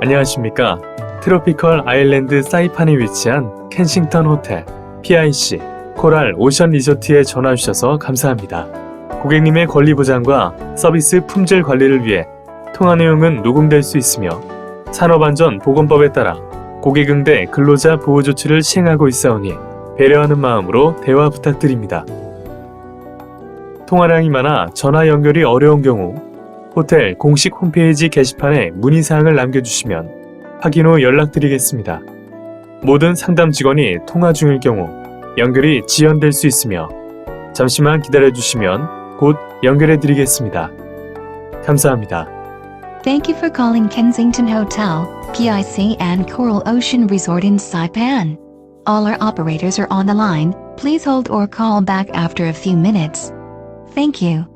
안녕하십니까. 트로피컬 아일랜드 사이판에 위치한 켄싱턴 호텔 PIC 코랄 오션 리조트에 전화 주셔서 감사합니다. 고객님의 권리 보장과 서비스 품질 관리를 위해 통화 내용은 녹음될 수 있으며 산업안전보건법에 따라 고객응대 근로자 보호 조치를 시행하고 있사오니 배려하는 마음으로 대화 부탁드립니다. 통화량이 많아 전화 연결이 어려운 경우 호텔 공식 홈페이지 게시판에 문의사항을 남겨주시면 확인 후 연락드리겠습니다. 모든 상담 직원이 통화 중일 경우 연결이 지연될 수 있으며 잠시만 기다려주시면 곧 연결해드리겠습니다. 감사합니다. Thank you for calling Kensington Hotel, PIC and Coral Ocean Resort in Saipan. All our operators are on the line. Please hold or call back after a few minutes. Thank you.